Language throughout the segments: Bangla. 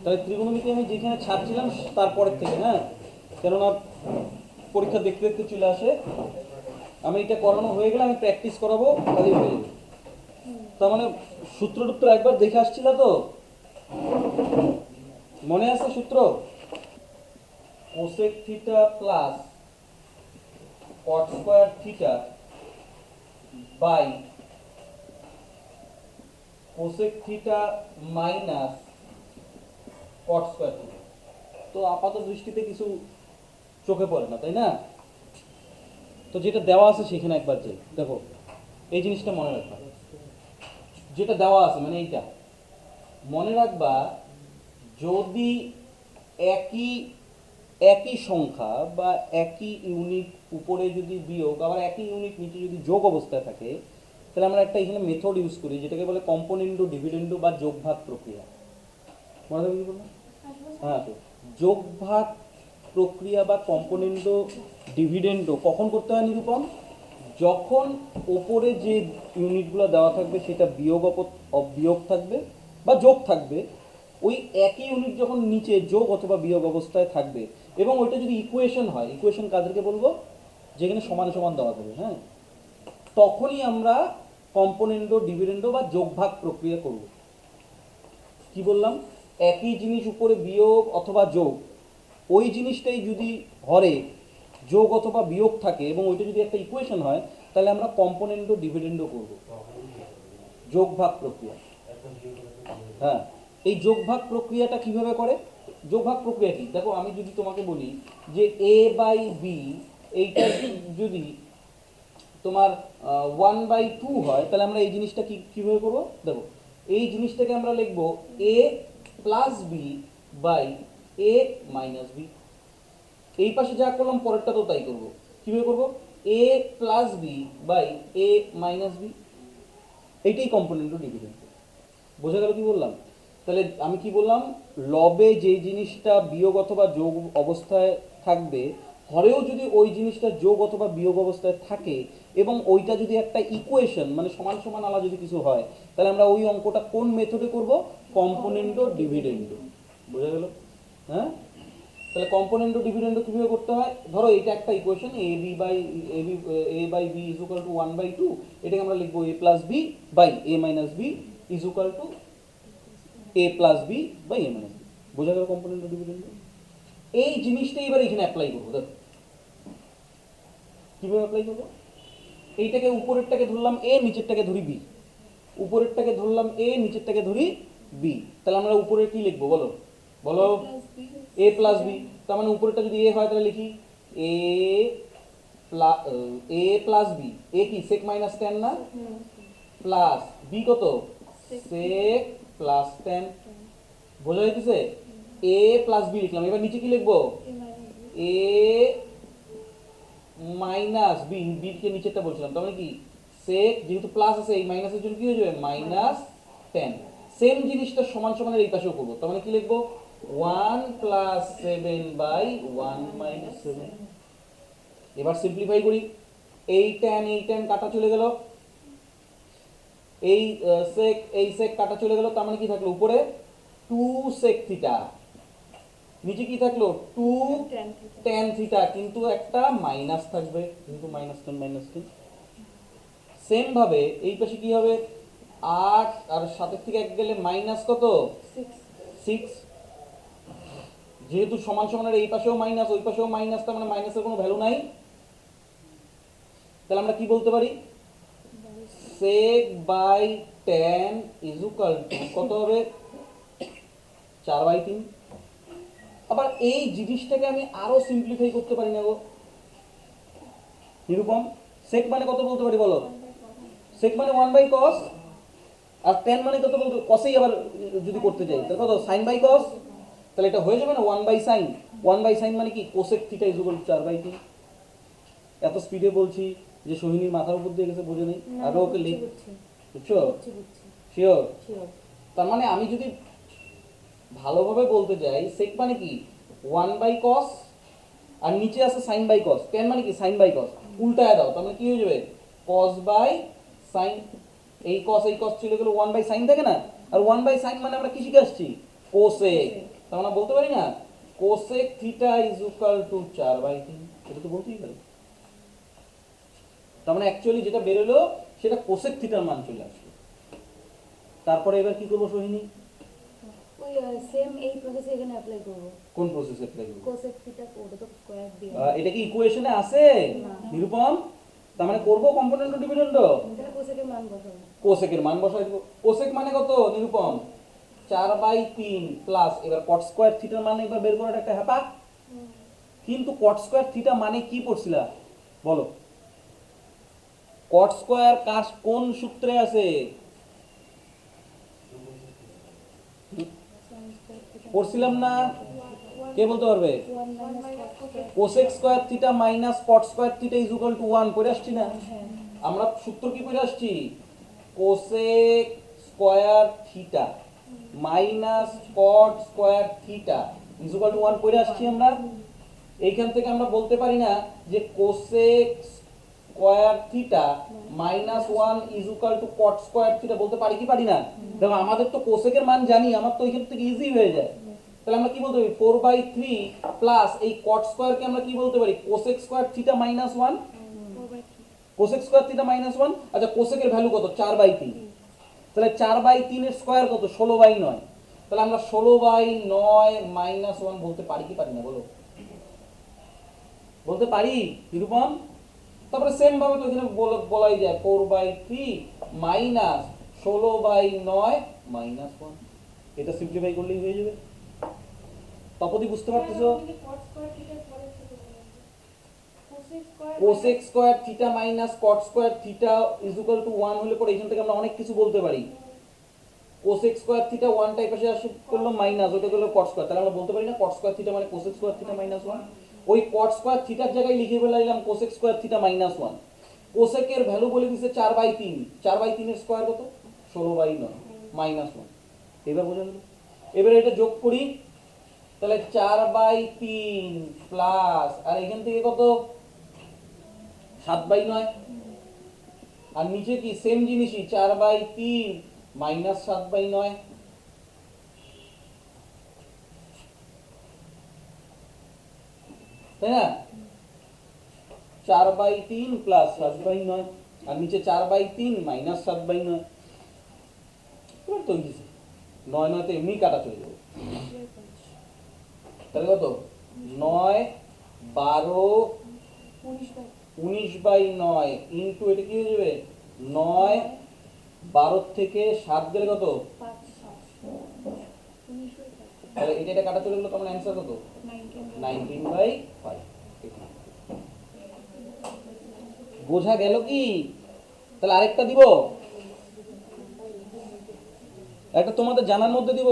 তাহলে ত্রিকোণমিতি আমি যেখানে ছাড়ছিলাম তারপরের থেকে হ্যাঁ? কেননা পরীক্ষা দেখতে দেখতে চলে আসে। আমি এটা করানো হয়ে গেলে আমি প্র্যাকটিস করাবো, তাহলেই হয়ে যাবে। তার মানে সূত্র টুত্র একবার দেখে আসছিল তো? মনে আছে সূত্র? Cosec theta plus cot square theta by cosec theta minus cot square theta তো আপাত দৃষ্টিতে কিছু চোখে পড়ে না, তাই না? তো যেটা দেওয়া আছে সেখানে একবার যাই। দেখো, এই জিনিসটা মনে রাখবা। যেটা দেওয়া আছে মানে এইটা। মনে রাখবা, যদি একই একই সংখ্যা বা একই ইউনিট উপরে যদি বিয়োগ, আবার একই ইউনিট নিচে যদি যোগ অবস্থায় থাকে, তাহলে আমরা একটা এখানে মেথড ইউজ করি, যেটাকে বলে কম্পোনেন্ডো ডিভিডেন্ডো বা যোগভাগ প্রক্রিয়া। মনে থাকবে কি বললাম? হ্যাঁ যোগভাগ প্রক্রিয়া বা কম্পোনেন্ডো ডিভিডেন্ডো কখন করতে হয় নিরূপণ যখন ওপরে যে ইউনিটগুলো দেওয়া থাকবে সেটা বিয়োগ বিয়োগ থাকবে বা যোগ থাকবে, ওই একই ইউনিট যখন নিচে যোগ অথবা বিয়োগ অবস্থায় থাকবে, এবং ওইটা যদি ইকুয়েশন হয় ইকুয়েশন কাদেরকে বলব? যেখানে সমান সমান দেওয়া থাকবে হ্যাঁ? তখনই আমরা কম্পোনেন্ডো ডিভিডেন্ডো বা যোগভাগ প্রক্রিয়া করব। কি বললাম? একই জিনিস উপরে বিয়োগ অথবা যোগ, ওই জিনিসটাই যদি হরে যোগ অথবা বিয়োগ থাকে এবং ওইটা যদি একটা ইকুয়েশন হয়, তাহলে আমরা কম্পোনেন্ডো ডিভিডেন্ডও করব। যোগভাগ প্রক্রিয়া। হ্যাঁ এই যোগভাগ প্রক্রিয়াটা কীভাবে করে? যোগভাগ প্রক্রিয়া কি? দেখো, আমি যদি তোমাকে বলি যে এ বাই বি এইটা যদি তোমার ওয়ান বাই টু হয়, তাহলে আমরা এই জিনিসটা কি, কীভাবে করব? দেখো, এই জিনিসটাকে আমরা লিখব A plus B by A minus B এই পাশে যা করলাম, পরেরটা তো তাই করব। কীভাবে করব? A plus B by A minus B এইটাই কম্পোনেন্ট ডিভিডেন্ট বোঝা গেল কি বললাম? তাহলে আমি কি বললাম? লবে যে জিনিসটা বিয়োগ অথবা যোগ অবস্থায় থাকবে হরেও যদি ওই জিনিসটা যোগ অথবা বিয়োগ অবস্থায় থাকে এবং ওইটা যদি একটা ইকুয়েশন মানে সমান সমান আলা যদি কিছু হয়, তাহলে আমরা ওই অঙ্কটা কোন মেথডে করব? কম্পোনেন্টো ডিভিডেন্ডো বোঝা গেল? হ্যাঁ? তাহলে কম্পোনেন্টো ডিভিডেন্ডো কীভাবে করতে হয়? ধরো এটা একটা equation A B by A B A by B is equal to one by two এটাকে আমরা লিখব A plus B by A minus B is equal to A plus B by A minus B বোঝা গেল কম্পোনেন্টো ডিভিডেন্ডো এই জিনিসটা এবার এখানে অ্যাপ্লাই করব, দেখো। কীভাবে অ্যাপ্লাই করব? এইটাকে উপরেরটাকে ধরলাম এ নিচেরটাকে ধরি বি উপরেরটাকে ধরলাম এ নিচেরটাকে ধরি বি তাহলে আমরা উপরে কি লিখব বলো? বলো এ প্লাস বি তার মানে উপরেরটা যদি এ হয় তাহলে লিখি A plus A plus B A কি? সেক মাইনাস টেন না? প্লাস বি কত? সেক প্লাস টেন বোঝা যাইতেছে এ প্লাস বি লিখলাম। এবার নিচে কি লিখব? এ মাইনাস বি বিকে নিচেরটা বলছিলাম। তার মানে কি? সেক যেহেতু প্লাস আছে এই মাইনাসের জন্য কি হয়ে যাবে? মাইনাস টেন সেম জিনিসটা সমান সমানের এই পাশেও করব। তার মানে কি লিখব? One plus seven by one minus seven এবার সিম্পলিফাই করি। এই টেন এই টেন কাটা চলে গেল। এই সেক এই সেক কাটা চলে গেল। তার মানে কি থাকল উপরে? টু সেক থিটা নিচে কি থাকল? টু টেন থিটা কিন্তু একটা মাইনাস থাকবে। কিন্তু minus tan minus tan same ভাবে এই পাশে কি হবে? আট আর সাতের থেকে এক গেলে মাইনাস কত? সিক্স যেহেতু সমান সমানের এই পাশেও মাইনাস ওই পাশেও মাইনাস তার মানে মাইনাসের কোনো ভ্যালু নাই। তাহলে আমরা কি বলতে পারি? Sec by tan is equal to কত হবে? চার বাই তিন। আবার এই জিনিসটাকে আমি আরও সিম্পলিফাই করতে পারি না গো। নিরূপম সেক মানে কত বলতে পারি বলো? সেক মানে ওয়ান বাই কস আর টেন মানে কত বলতে কসেই আবার যদি করতে চাই তাহলে কত? সাইন বাই কস তাহলে এটা হয়ে যাবে না one by sine one by sine মানে কি? কোসেক থিটা ইজ ইকুয়াল চার বাই তিন এত স্পিডে বলছি যে সোহিনীর মাথার উপর দিয়ে গেছে বোঝে নেই? আরও ওকে লিখ বুঝছ। শিওর তার মানে আমি যদি ভালোভাবে বলতে যাই সেক মানে কি? ওয়ান বাই কস আর নিচে আছে সাইন বাই কস টেন মানে কি? সাইন বাই কস উল্টায় দাও তার মানে কি হয়ে যাবে? কস বাই সাইন এই কস এই কস চলে গেলে ওয়ান বাই সাইন থাকে না? আর ওয়ান বাই সাইন মানে আমরা কি শিখে আসছি? কোসেক তার মানে বলতে পারি না? Cosec theta is equal to চার বাই তিন। এটা তো বলতেই পারি। তার মানে অ্যাকচুয়ালি যেটা বেরোলো সেটা কোসেক থিটার মান চলে আসলো। তারপরে এবার কি করব সোহিনী? এই প্রসেস অ্যাপ্লাই করব। কোন কোসেক থিটা ওটা তো স্কয়ার দিয়ে এটা কি ইকুয়েশনে আছে। নিরূপম? তার মানে করব কম্পোনেন্ট ডিভিডেন্ড কোসেকের মান মান বসাই দেবো। কোসেক মানে কত? নিরূপম। চার বাই তিন প্লাস এবার কট স্কোয়ার থিটার মানে এবার বের করার একটা হ্যাপা কিন্তু কট স্কোয়ার থিটা মানে কি পড়ছিলা? বলো। কট স্কোয়ার কাজ কোন সূত্রে আছে? পড়ছিলাম না। কে বলতে পারবে? One minus cosec square theta minus cot square theta is equal to one পড়ে আসছি না? আমরা সূত্র কি পড়ে আসছি? Cosec square theta minus cot square theta is equal to one পড়ে আসছি আমরা। এইখান থেকে আমরা বলতে পারি না যে cosec square theta minus one is equal to cot square theta বলতে পারি কি পারি না? দেখো, আমাদের তো কোসেকের মান জানি, আমার তো এখান থেকে ইজি হয়ে যায়। তাহলে আমরা কি বলতে পারি? ফোর বাই থ্রি প্লাস এই কট স্কোয়ারকে আমরা কি বলতে পারি? Cosec square theta minus one cosec square theta minus one আচ্ছা কোসেকের ভ্যালু কত? চার বাই তিন। তাহলে চার বাই তিনের স্কোয়ার কত? ষোলো বাই নয়। তাহলে আমরা ষোলো বাই নয় মাইনাস ওয়ান বলতে পারি কি পারি না? বলো। বলতে পারি? নিরূপম? তারপরে সেম ভাবে তো এখানে বল- বলাই যায়। ফোর বাই থ্রি মাইনাস ষোলো বাই নয় মাইনাস ওয়ান এটা সিম্পলিফাই করলেই হয়ে যাবে। তপতি বুঝতে পারতেছো? Cosec square theta minus cot square theta is equal to one হলে পরে এখান থেকে আমরা অনেক কিছু বলতে পারি। Cosec square theta one type এসে আসে করল মাইনাস ওটা করল কট স্কোয়ার তাহলে আমরা বলতে পারি না কট স্কোয়ার থিটা মানে cosec square theta minus one ওই কট স্কোয়ার থিটার জায়গায় লিখে ফেলাইলাম cosec square theta minus one কোসেকের value বলে দিছে চার বাই তিন। চার বাই তিনের স্কোয়ার কত? ষোলো বাই নয় মাইনাস ওয়ান এবার বোঝা গেল? এবার এটা যোগ করি, তাহলে চার বাই তিন প্লাস আর এখান থেকে কত? সাত বাই নয়। আর নিচে কি? সেম জিনিসই, চার বাই তিন মাইনাস সাত বাই নয়। তাই না? চার বাই তিন প্লাস সাত বাই নয়, আর নিচে চার বাই তিন মাইনাস সাত বাই নয়। তো। নয় নয় তো এমনি কাটা চলে যাবে। তাহলে কত? নয় বারো উনিশ বাই নয় ইন্টু এটা কি হয়ে যাবে? নয় বারো থেকে সাত গেলে কত? তাহলে এটা এটা কাটা চলে গেলো তোমার অ্যান্সার কত? নাইনটিন বাই ফাইভ বোঝা গেল কি? তাহলে আরেকটা দিব। একটা তোমাদের জানার মধ্যে দিব।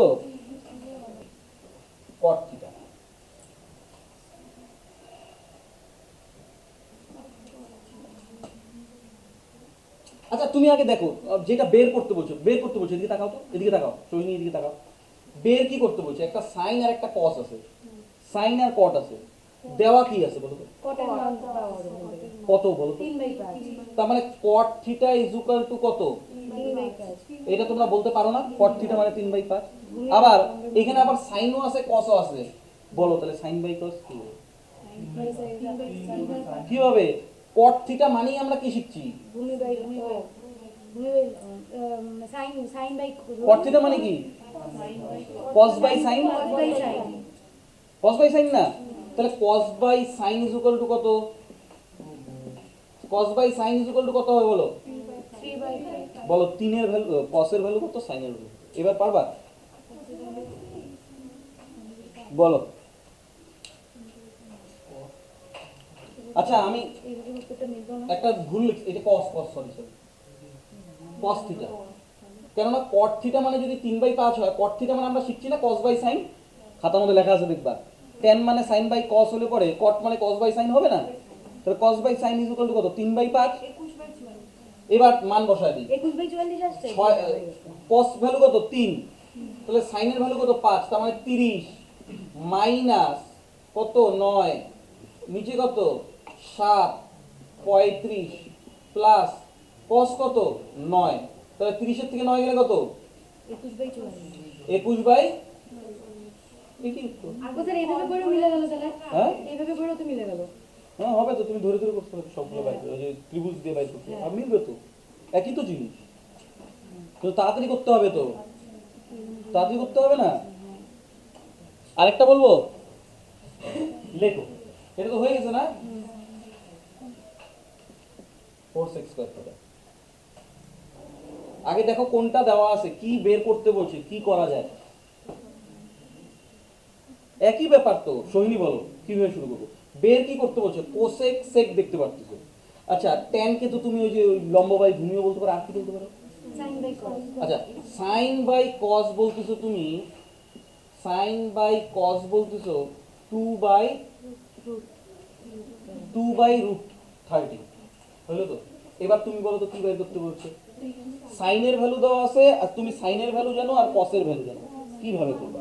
কট থিটা আচ্ছা তুমি আগে দেখো যেটা বের করতে বলছো বের করতে বলছো এদিকে তাকাও তো এদিকে তাকাও সোহিনী এদিকে তাকাও। বের কি করতে বলছো? একটা সাইন আর একটা কস আছে। সাইন আর কট আছে। দেওয়া কি আছে বলো কত বলো তার মানে cot theta is equal to কত? এটা তোমরা বলতে পারো না? কট থিটা মানে তিন বাই পাঁচ। আবার এখানে আবার সাইনও আছে কসও আছে। বলো তাহলে সাইন বাই কস কি? হবে? পাঁচ কীভাবে? কট থিটা মানেই আমরা কি শিখছি? কট থিটা মানে কি? Cos by sine cos by sine না? তাহলে cos by sine is equal to কত? Cos by sine is equal to কত হবে বলো? বলো, তিনের ভ্যালু কসের ভ্যালু কত সাইনের ভ্যালু এবার পারবা? বলো। আচ্ছা আমি একটা ভুল এটা cos cos sorry sorry cos theta কেননা কট থিটা মানে যদি তিন বাই পাঁচ হয় কট থিটা মানে আমরা শিখছি না কস বাই সাইন খাতার মধ্যে লেখা আছে দেখবা। টেন মানে সাইন বাই কস হলে পরে কট মানে কস বাই সাইন হবে না? তাহলে cos by sine is equal to কত? তিন বাই পাঁচ? এবার মান বসায় দিই। কস ভ্যালু কত? তিন। তাহলে সাইনের ভ্যালু কত? পাঁচ তার মানে তিরিশ। মাইনাস কত? নয়। নিচে কত? সাত। পঁয়ত্রিশ। প্লাস কস কত? নয়। তাহলে তিরিশের থেকে নয় গেলে কত? একুশ বাই হ্যাঁ? হ্যাঁ হবে তো তুমি ধরে ধরে করতে হবে সবগুলো বাইর করে যে ত্রিভুজ দিয়ে বাইর করতে। আর মিলবে তো একই তো জিনিস। তো তাড়াতাড়ি করতে হবে তো। তাড়াতাড়ি করতে হবে না? আরেকটা বলব? লেখো। এটা তো হয়ে গেছে না? ফোর সিক্স স্কোয়ার আগে দেখো কোনটা দেওয়া আছে কি বের করতে বলছে কি করা যায়। একই ব্যাপার তো সোহিনী বলো কীভাবে শুরু করব? বের কি করতে বলছো? কোসেক সেক দেখতে পারতেছো। আচ্ছা ট্যান কে তো তুমি ওই যে লম্ব বাই ভূমিও বলতে পারো আর কি বলতে পারো? বাই আচ্ছা সাইন বাই কস বলতেছো তুমি সাইন বাই কস বলতেছো two by two by root thirty হলো তো? এবার তুমি বলো তো কি বের করতে বলছো? সাইনের ভ্যালু দেওয়া আছে আর তুমি সাইনের ভ্যালু জানো আর কসের ভ্যালু জানো। কীভাবে করবা?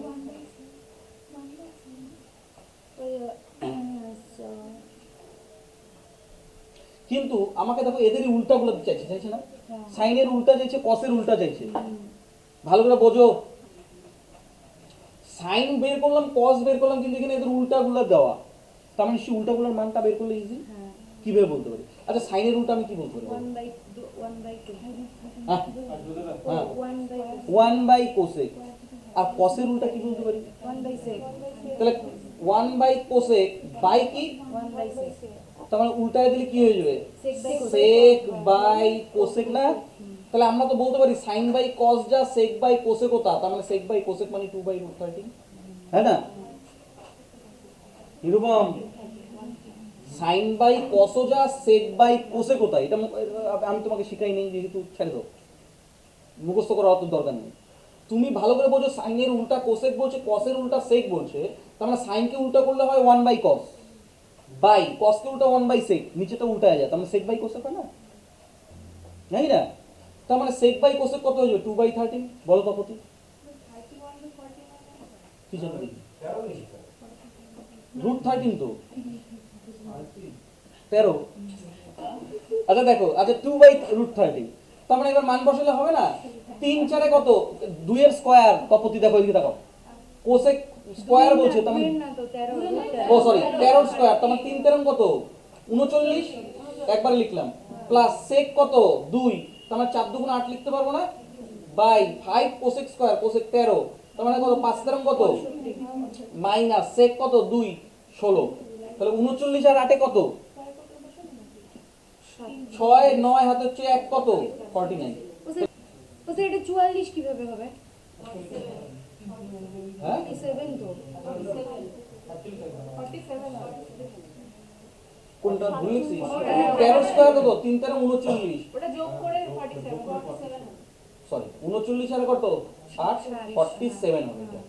কিন্তু আমাকে দেখো এদেরই উল্টাগুলো চাইছে চাইছে না? সাইনের উল্টা চাইছে কসের উল্টা চাইছে। ভালো করে বোঝো। সাইন বের করলাম কস বের করলাম কিন্তু এখানে এদের উল্টাগুলো দেওয়া। তার মানে সে উল্টাগুলোর মানটা বের করলে ইজি হ্যাঁ। কীভাবে বলতে পারি? আচ্ছা সাইনের উল্টা আমি কি বলতে পারি ওয়ান বাই কোসেক আর কসের উল্টা কি বলতে পারি? ওয়ান বাই সেক তাহলে ওয়ান বাই কোসেক বাই কি? ওয়ান বাই সেক তার মানে উল্টায় দিলে কি হয়ে যাবে? সেক বাই সেক কোসেক না? তাহলে আমরা তো বলতে পারি সাইন বাই কস যা সেক বাই কোসেক ও তা। তার মানে সেক বাই কোসেক মানে টু বাই রুট থার্টি হ্যাঁ না? নিরুপম সাইন বাই কসও যা সেক বাই কোসেক কোথায়? এটা আমি তোমাকে শিখাই নেই যেহেতু ছেড়ে দাও। মুখস্থ করার অত দরকার নেই। তুমি ভালো করে বলছো সাইনের উল্টা কোসেক বলছে কসের উল্টা সেক বলছে। তার মানে সাইনকে উল্টা করলে হয় ওয়ান বাই কস বাই কসকে উল্টা ওয়ান বাই সেক নিচেটা উল্টা হয়ে যায়। তার মানে সেক বাই কোসেক না? জানি না? তার মানে সেক বাই কোসেক কত হয়ে যাবে? টু বাই থার্টিন বলো তপতি কি জানো? রুট থার্টিন তো। তেরো। আচ্ছা দেখো আচ্ছা টু বাই রুট থার্টিন তার মানে এবার মান বসালে হবে না? তিন চারে কত? দুইয়ের স্কোয়ার তপতি দেখো এদিকে দেখো। কোসেক স্কোয়ার বলছে তার মানে না তো তেরো ও সরি তেরো স্কোয়ার তোমার তিন তেরো কত? উনচল্লিশ। একবার লিখলাম। প্লাস সেক কত? দুই। তোমার চার দুগুণ আট লিখতে পারব না? By five cosec square cosec তেরো। তার মানে কত? পাঁচ তেরো কত? মাইনাস সেক কত? দুই ষোলো। তাহলে উনচল্লিশ আর আটে কত? ছয় নয় হাতে হচ্ছে এক কত? ফর্টি নাইন এটা চুয়াল্লিশ কীভাবে হবে? হ্যাঁ? তো। কোনটা ভুল লিখছিস? তেরো স্কোয়ার কত? তিন তেরো উনচল্লিশ। ওটা যোগ করে 47 সরি উনচল্লিশ আর কত? ষাট ফর্টি সেভেন হবে এটা।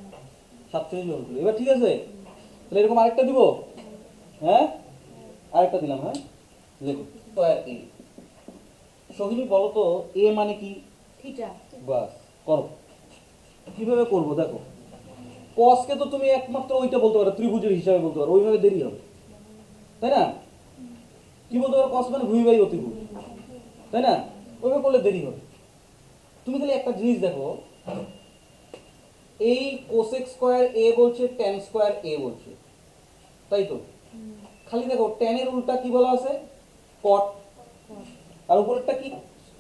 সাতচল্লিশ এবার ঠিক আছে? তাহলে এরকম আরেকটা দিব? হ্যাঁ? আরেকটা দিলাম হ্যাঁ? দেখো স্কোয়ার এ সোহিনী বলো তো এ মানে কি? থিটা। বাস করো। কীভাবে করব দেখো? কসকে তো তুমি একমাত্র ওইটা বলতে পারো ত্রিভুজের হিসাবে বলতে পারো ওইভাবে দেরি হবে। তাই না? কি বলতে পারো কস মানে ভূমি বাই অতিভুজ। তাই না? ওইভাবে করলে দেরি হবে। তুমি খালি একটা জিনিস দেখো এই কোসেক স্কোয়ার এ বলছে টেন স্কোয়ার এ বলছে। তাই তো? খালি দেখো টেনের উল্টা কি বলা আছে? কট আর উপরেরটা কি?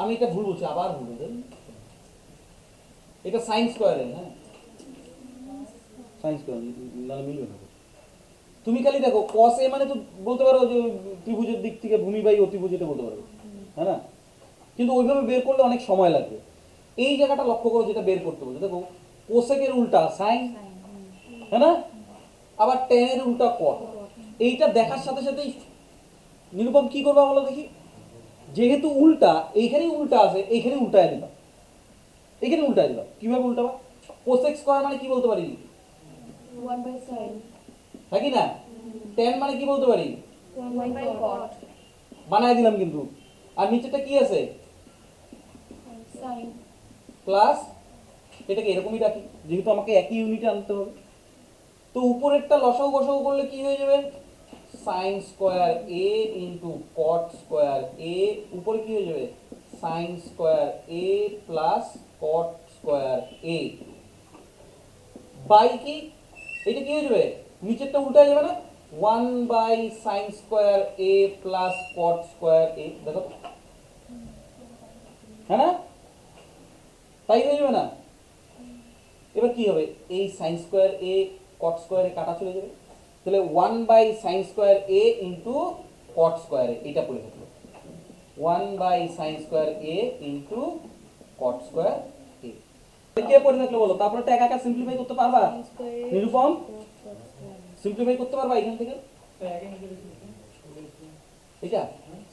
আমি এটা ভুল বলছি আবার ভুল বলছি। এটা সাইন স্কোয়ারে হ্যাঁ। সাইন স্কোয়ার নাহলে মিলবে না। তুমি খালি দেখো কস এ মানে তো বলতে পারো যে ত্রিভুজের দিক থেকে ভূমি বাই অতিভুজ এটা বলতে পারো হ্যাঁ না? কিন্তু ওইভাবে বের করলে অনেক সময় লাগবে। এই জায়গাটা লক্ষ্য করো যেটা বের করতে বলছে। দেখো কোসেকের উল্টা সাইন হ্যাঁ না? আবার টেনের উল্টা কট এইটা দেখার সাথে সাথেই নিরুপম কি করবা বলো দেখি? যেহেতু উল্টা এইখানেই উল্টা আছে এইখানে উল্টায় দিলাম এইখানে উল্টায় দিলাম কীভাবে উল্টাবা? কোসেক স্কোয়ার মানে কি বলতে পারি? ওয়ান বাই সাইন হ্যাঁ কি না? টেন মানে কি বলতে পারি? বানায় দিলাম কিন্তু। আর নিচেটা কি আছে? প্লাস এটাকে এরকমই রাখি। যেহেতু আমাকে একই ইউনিটে আনতে হবে। তো উপরেরটা লসাও বসাও করলে কি হয়ে যাবে? Sine square A into cot square A উপরে কি হয়ে যাবে? Sine square A plus cot square A by কি? এটা কি হয়ে যাবে? নিচেরটা উল্টা যাবে না? One by sine square A plus cot square A দেখো। হ্যাঁ না? তাই হয়ে যাবে না? এবার কি হবে? এই সাইন স্কোয়ার এ কট স্কোয়ারে কাটা চলে যাবে। তাহলে one by sine square A into cot square এটা পড়ে থাকল। One by sine square A into cot square A কে পড়ে থাকল বলো? তারপরে তো একা একা সিম্পলিফাই করতে পারবা? নিরুপম? সিম্পলিফাই করতে পারবা এখান থেকে? এটা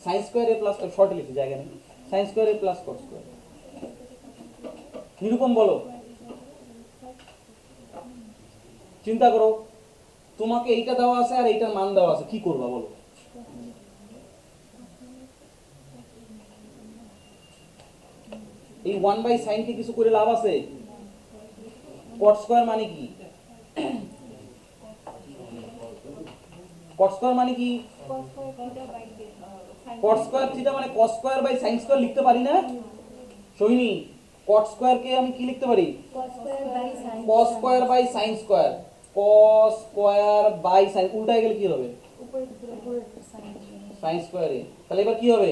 sine square A plus short লিখি জায়গা নেই। Sine square A plus cot square Nirupam বলো। চিন্তা করো। তোমাকে এইটা দেওয়া আছে আর এইটার মান দেওয়া আছে কি করবা বলো? এই ওয়ান বাই সাইনকে কিছু করে লাভ আছে? কট স্কোয়ার মানে কি? কট স্কোয়ার মানে কি? কট স্কোয়ার থিটা মানে cos square by sine square লিখতে পারি না? সোহিনী কট স্কোয়ারকে আমি কি লিখতে পারি? Cos square by sine square cos square by sine উল্টায় গেলে কি হবে? সাইন স্কোয়ারে তাহলে এবার কি হবে?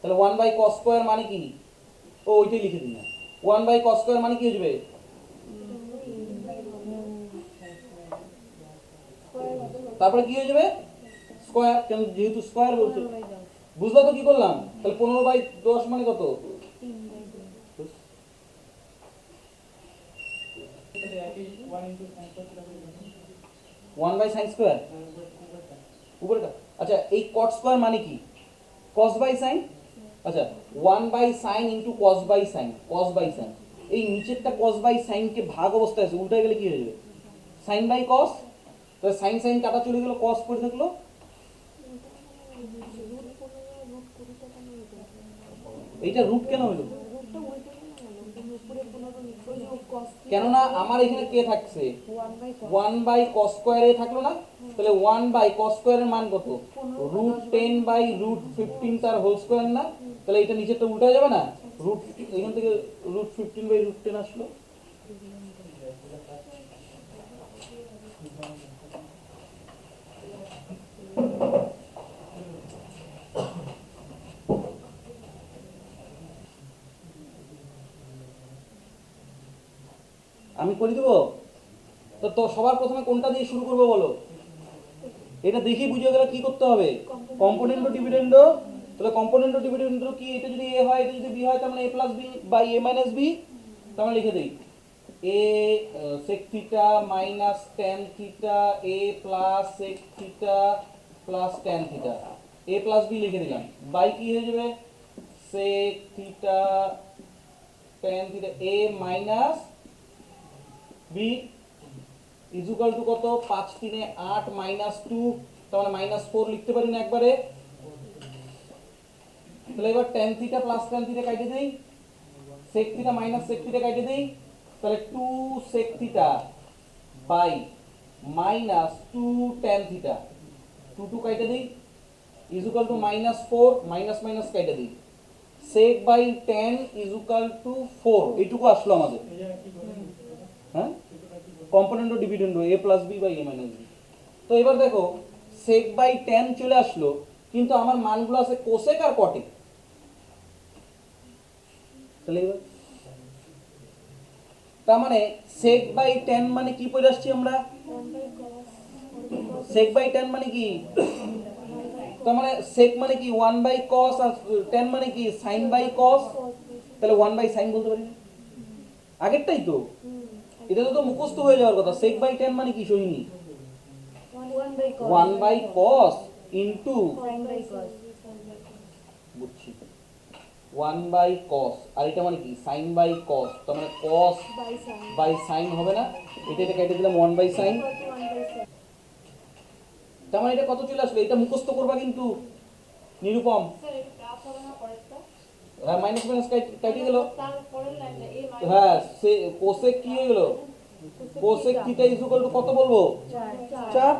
তাহলে ওয়ান বাই কস স্কোয়ার মানে কি? ও ওইটাই লিখে দিন ওয়ান বাই কস স্কোয়ার মানে কি হয়ে যাবে তারপরে কি হয়ে যাবে? স্কোয়ার কেন যেহেতু স্কোয়ার বলছে। বুঝলো তো কি করলাম? তাহলে পনেরো বাই দশ মানে কত? ওয়ান বাই সাইন স্কোয়ার উপরেটা আচ্ছা এই কট স্কোয়ার মানে কি? কস বাই সাইন আচ্ছা one by sine into cos by sine cos by sine এই নিচেরটা কস বাই সাইনকে ভাগ অবস্থায় আছে উল্টে গেলে কি হয়ে যাবে? সাইন বাই কস তাহলে সাইন সাইন কাটা চলে গেল কস পড়ে থাকল। এইটা রুট কেন হলো? কেননা আমার এখানে কে থাকছে? ওয়ান বাই কস স্কোয়ারে থাকল না? তাহলে ওয়ান বাই কস স্কোয়ারের মান কত? Root ten by root fifteen তার হোল স্কোয়ার না? তাহলে এটা নিচেরটা উল্টা যাবে না? রুট এখান থেকে root fifteen by root ten আসলো। আমি করে দেবো? তো তো সবার প্রথমে কোনটা দিয়ে শুরু করব বলো? এটা দেখি বুঝে গেলে কি করতে হবে? কম্পোনেন্টো ডিভিডেন্ডো তাহলে কম্পোনেন্টো ডিভিডেন্ডো কি? এটা যদি এ হয়, এটা যদি বি হয়, তার মানে A plus B by A minus B তার মানে লিখে দিই। A sec theta minus tan theta A plus sec theta plus tan theta A plus B লিখে দিলাম। বাই কি হয়ে যাবে? Sec theta tan theta A minus B equal to কত? পাঁচ তিনে আট মাইনাস টু তার মানে মাইনাস ফোর লিখতে পারি না একবারে। তাহলে এবার tan theta plus tan theta কাটে দেই। Sec theta minus sec theta কাটে দেই। তাহলে two sec theta by minus two tan theta two two কাটে দিই। Equal to minus four minus minus কাটে দিই। Sec by tan equal to four এইটুকু আসলো আমাদের। Component O dividend A plus B by A minus B তো এবার দেখো সেক বাই টেন চলে আসলো, কিন্তু আমার মানগুলো আছে কোসেক আর কটে তাহলে এবার তার মানে সেক বাই টেন মানে কি পড়ে আসছি আমরা? সেক বাই টেন মানে কি? তার মানে সেক মানে কি ওয়ান বাই কস আর টেন মানে কি সাইন বাই কস তাহলে ওয়ান বাই সাইন বলতে পারি? আগেরটাই তো? এটা তো মুখস্থ হয়ে যাওয়ার কথা। সেক বাই টেন মানে কি সহিনী ওয়ান বাই কস ইন্টু বুঝছি। ওয়ান বাই কস আর এটা মানে কি? সাইন বাই কস তার মানে কস বাই সাইন হবে না? এটা এটা কেটে দিলাম ওয়ান বাই সাইন তার মানে এটা কত চলে আসলো? এটা মুখস্থ করবা কিন্তু, নিরুপম। হ্যাঁ মাইনাস মাইনাস কেটে গেল। হ্যাঁ সে কোসেক কি হয়ে গেল? Cosec theta is equal to কত বলব? চার।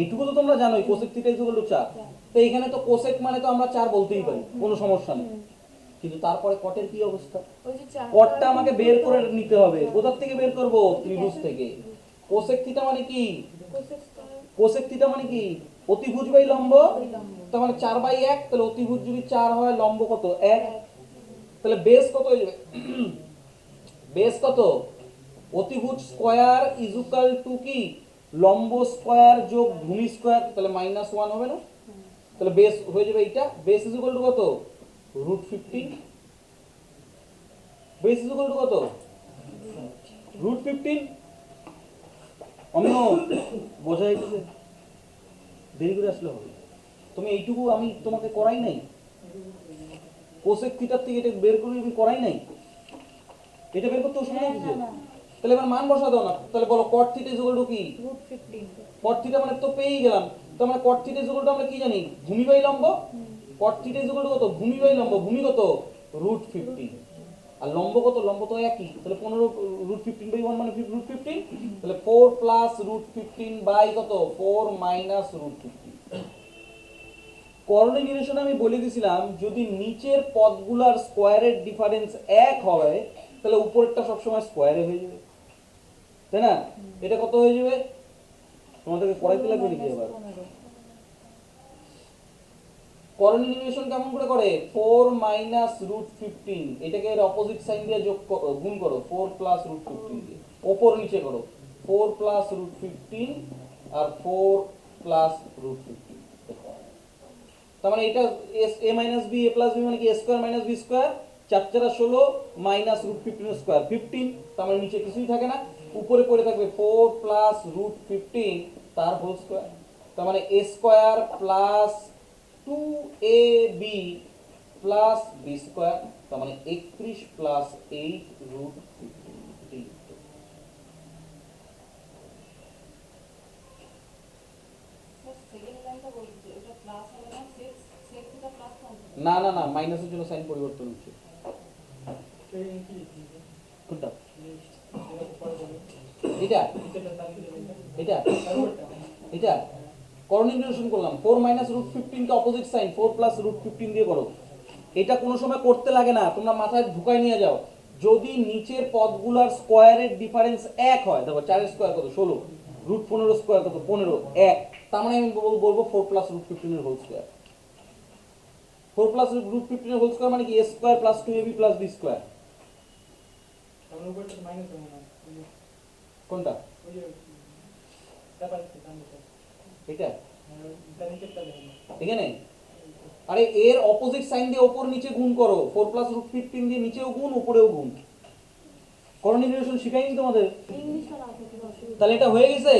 এইটুকু তো তোমরা জানোই cosec theta is equal to চার। তো এখানে তো কোসেক মানে তো আমরা চার বলতেই পারি, কোনো সমস্যা নেই। কিন্তু তারপরে কটের কি অবস্থা? কটটা আমাকে বের করে নিতে হবে। কোথার থেকে বের করব? ত্রিভুজ থেকে। কোসেক থিটা মানে কি? কোসেক থিটা মানে কি? অতিভুজ বাই লম্ব? মানে চার বাই এক তাহলে অতিভুজ যদি চার হয় লম্ব কত? এক। তাহলে বেস কত হয়ে যাবে বেস কত? অতিভুজ স্কয়ার ইজুকাল টু কি? লম্ব স্কোয়ার যোগ ভূমি স্কোয়ার তাহলে মাইনাস ওয়ান হবে না? তাহলে বেস হয়ে যাবে এইটা। বেস ইজুকাল টু কত? Root fifteen base equal to কত? রুট ফিফটিন অমিয় বোঝা যাইতেছে? দেরি করে আসলে হবে। তুমি এইটুকু আমি তোমাকে করাই নাই? কোসেক থিটার থেকে এটা বের করে আমি করাই নাই? এটা বের করতে অসুবিধা হ্যাঁ, না। তাহলে এবার মান বসা দাও না। তাহলে বলো কট থিটা ইজুকাল টু কি? কট থিটা মানে তো পেয়েই গেলাম। তো আমরা কট থিটা ইজুকাল আমরা কি জানি? ভূমি বাই লম্ব? কট থিটা ইজুকাল কত? ভূমি বাই লম্ব। ভূমি কত? রুট ফিফটিন আর লম্ব কত? লম্ব তো একই। তাহলে পনেরো রুট ফিফটিন বাই ওয়ান মানে রুট ফিফটিন তাহলে four plus root fifteen by কত? ফোর মাইনাস রুট ফিফটিন করণীয় নির্দেশনে আমি বলে দিয়েছিলাম, যদি নিচের পদগুলার স্কোয়ারের ডিফারেন্স এক হয়, তাহলে উপরেরটা সবসময় স্কোয়ারে হয়ে যাবে। তাই না? এটা কত হয়ে যাবে? তোমাদেরকে পড়াইতে লাগবে নাকি এবার? নির্দেশন কেমন করে করে? ফোর মাইনাস রুট ফিফটিন এটাকে এর অপোজিট সাইন দিয়ে যোগ গুণ করো ফোর প্লাস রুট ফিফটিন দিয়ে। ওপর নিচে করো ফোর প্লাস রুট ফিফটিন আর ফোর প্লাস রুট ফিফটিন তার মানে এটা S A minus B A plus B মানে কি? A square minus B square চার চারা ষোলো minus root fifteen square fifteen তার মানে নিচে কিছুই থাকে না। উপরে পড়ে থাকবে ফোর প্লাস রুট ফিফটিন তার হোল স্কোয়ার তার মানে A square plus two A B plus B square তার মানে একত্রিশ প্লাস এইট রুট না না না মাইনাসের জন্য সাইন পরিবর্তন হচ্ছে। কোনটা? এটা? এটা? এটা? করণীয় নিরসন করলাম। Four minus root ফিফটিনকে opposite sign four plus root fifteen দিয়ে করো। এটা কোনো সময় করতে লাগে না তোমরা মাথায় ঢুকায় নিয়ে যাও। যদি নিচের পদগুলার স্কোয়ারের ডিফারেন্স এক হয় দেখো চারের স্কোয়ার কত? ষোলো। রুট পনেরো স্কোয়ার কত? পনেরো। এক। তার মানে আমি বল- বলব four plus root ফিফটিনের whole square four plus root ফিফটিনের whole square মানে কি? A square plus two A B plus B square কোনটা? এটা এখানে? আরে এর অপোজিট সাইন দিয়ে ওপর নিচে গুণ করো। ফোর প্লাস রুট ফিফটিন দিয়ে নিচেও গুণ উপরেও গুণ। করণীয় নিরসন শিখাইনি তোমাদের? তাহলে এটা হয়ে গেছে?